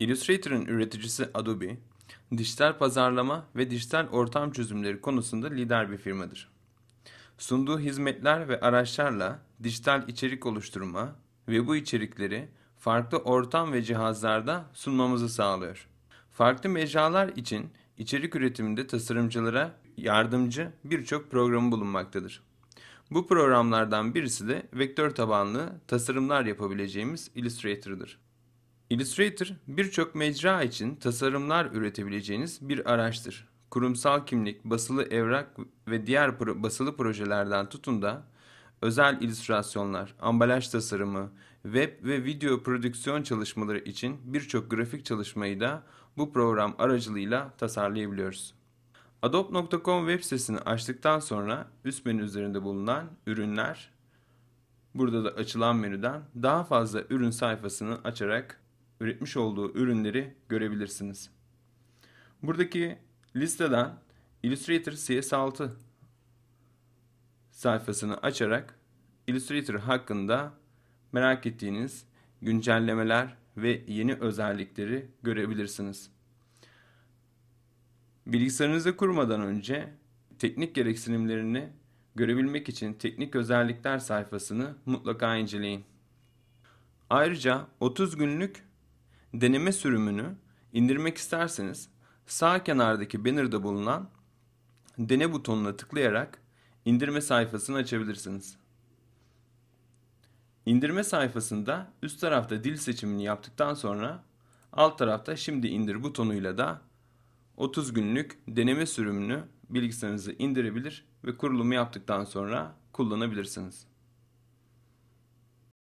Illustrator'ın üreticisi Adobe, dijital pazarlama ve dijital ortam çözümleri konusunda lider bir firmadır. Sunduğu hizmetler ve araçlarla dijital içerik oluşturma ve bu içerikleri farklı ortam ve cihazlarda sunmamızı sağlıyor. Farklı mecralar için içerik üretiminde tasarımcılara yardımcı birçok programı bulunmaktadır. Bu programlardan birisi de vektör tabanlı tasarımlar yapabileceğimiz Illustrator'dır. Illustrator birçok mecra için tasarımlar üretebileceğiniz bir araçtır. Kurumsal kimlik, basılı evrak ve diğer pro- basılı projelerden tutun da özel illüstrasyonlar, ambalaj tasarımı, web ve video prodüksiyon çalışmaları için birçok grafik çalışmayı da bu program aracılığıyla tasarlayabiliyoruz. Adobe.com web sitesini açtıktan sonra üst menü üzerinde bulunan ürünler, burada da açılan menüden daha fazla ürün sayfasını açarak üretmiş olduğu ürünleri görebilirsiniz. Buradaki listeden Illustrator CS6 sayfasını açarak Illustrator hakkında merak ettiğiniz güncellemeler ve yeni özellikleri görebilirsiniz. Bilgisayarınızı kurmadan önce teknik gereksinimlerini görebilmek için teknik özellikler sayfasını mutlaka inceleyin. Ayrıca 30 günlük deneme sürümünü indirmek isterseniz sağ kenardaki banner'da bulunan dene butonuna tıklayarak indirme sayfasını açabilirsiniz. İndirme sayfasında üst tarafta dil seçimini yaptıktan sonra alt tarafta şimdi indir butonuyla da 30 günlük deneme sürümünü bilgisayarınıza indirebilir ve kurulumu yaptıktan sonra kullanabilirsiniz.